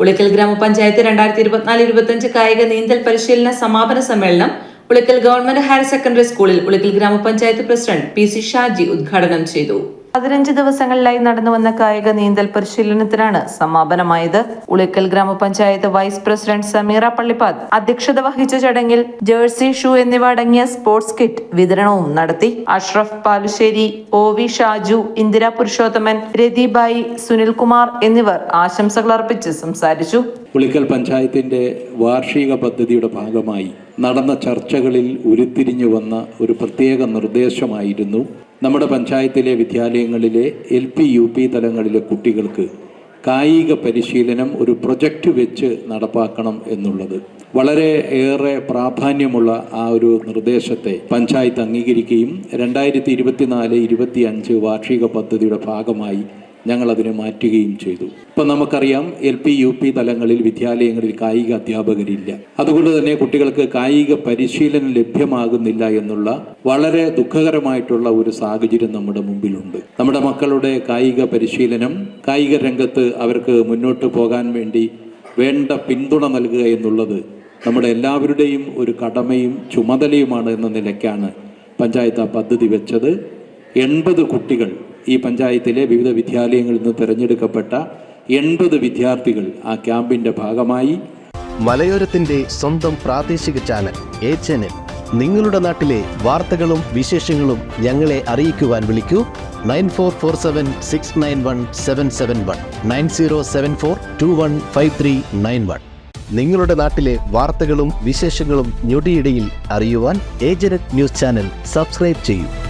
ഉളിക്കൽ ഗ്രാമപഞ്ചായത്ത് രണ്ടായിരത്തി ഇരുപത്തിനാല് ഇരുപത്തിയഞ്ച് കായിക നീന്തൽ പരിശീലന സമാപന സമ്മേളനം ഉളിക്കൽ ഗവൺമെന്റ് ഹയർ സെക്കൻഡറി സ്കൂളിൽ ഉളിക്കൽ ഗ്രാമപഞ്ചായത്ത് പ്രസിഡന്റ് പി സി ഷാജി ഉദ്ഘാടനം ചെയ്തു. പതിനഞ്ച് ദിവസങ്ങളിലായി നടന്നു വന്ന കായിക നീന്തൽ പരിശീലനത്തിനാണ് സമാപനമായത്. ഉളിക്കൽ ഗ്രാമപഞ്ചായത്ത് വൈസ് പ്രസിഡന്റ് സമീറ പള്ളിപ്പാത് അധ്യക്ഷത വഹിച്ച ചടങ്ങിൽ ജേഴ്സി ഷൂ എന്നിവ അടങ്ങിയ സ്പോർട്സ് കിറ്റ് വിതരണവും നടത്തി. അഷ്റഫ് പാലുശ്ശേരി ഒ വി ഷാജു ഇന്ദിര പുരുഷോത്തമൻ രതിബായി സുനിൽകുമാർ എന്നിവർ ആശംസകൾ അർപ്പിച്ച് സംസാരിച്ചു. ഉളിക്കൽ പഞ്ചായത്തിന്റെ വാർഷിക പദ്ധതിയുടെ ഭാഗമായി നടന്ന ചർച്ചകളിൽ ഉരുത്തിരിഞ്ഞു വന്ന ഒരു പ്രത്യേക നിർദ്ദേശമായിരുന്നു. നമ്മുടെ പഞ്ചായത്തിലെ വിദ്യാലയങ്ങളിലെ എൽ പി യു പി തലങ്ങളിലെ കുട്ടികൾക്ക് കായിക പരിശീലനം ഒരു പ്രൊജക്റ്റ് വെച്ച് നടപ്പാക്കണം എന്നുള്ളത്. വളരെ ഏറെ പ്രാധാന്യമുള്ള ആ ഒരു നിർദ്ദേശത്തെ പഞ്ചായത്ത് അംഗീകരിക്കുകയും രണ്ടായിരത്തി ഇരുപത്തിനാല് ഇരുപത്തി അഞ്ച് വാർഷിക പദ്ധതിയുടെ ഭാഗമായി ഞങ്ങൾ അതിനെ മാറ്റുകയും ചെയ്തു. ഇപ്പം നമുക്കറിയാം എൽ പി യു പി തലങ്ങളിൽ വിദ്യാലയങ്ങളിൽ കായിക അധ്യാപകരില്ല. അതുകൊണ്ട് തന്നെ കുട്ടികൾക്ക് കായിക പരിശീലനം ലഭ്യമാകുന്നില്ല എന്നുള്ള വളരെ ദുഃഖകരമായിട്ടുള്ള ഒരു സാഹചര്യം നമ്മുടെ മുമ്പിലുണ്ട്. നമ്മുടെ മക്കളുടെ കായിക പരിശീലനം കായിക രംഗത്ത് അവർക്ക് മുന്നോട്ട് പോകാൻ വേണ്ടി വേണ്ട പിന്തുണ നൽകുക എന്നുള്ളത് നമ്മുടെ എല്ലാവരുടെയും ഒരു കടമയും ചുമതലയുമാണ് എന്ന നിലയ്ക്കാണ് പഞ്ചായത്ത് ആ പദ്ധതി വെച്ചത്. എൺപത് കുട്ടികൾ ഈ പഞ്ചായത്തിലെ വിവിധ വിദ്യാലയങ്ങളിൽ നിന്ന് തിരഞ്ഞെടുക്കപ്പെട്ട എൺപത് വിദ്യാർത്ഥികൾ ആ ക്യാമ്പിന്റെ ഭാഗമായി. മലയോരത്തിന്റെ സ്വന്തം പ്രാദേശിക ചാനൽ എ ചാനൽ. നിങ്ങളുടെ നാട്ടിലെ വാർത്തകളും വിശേഷങ്ങളും ഞങ്ങളെ അറിയിക്കുവാൻ വിളിക്കൂ. Nine four four seven six nine one seven seven one nine zero seven four two one five three nine one. നിങ്ങളുടെ നാട്ടിലെ വാർത്തകളും വിശേഷങ്ങളും ഞൊടിയിടയിൽ അറിയുവാൻ ഏജനറ്റ് ന്യൂസ് ചാനൽ സബ്സ്ക്രൈബ് ചെയ്യൂ.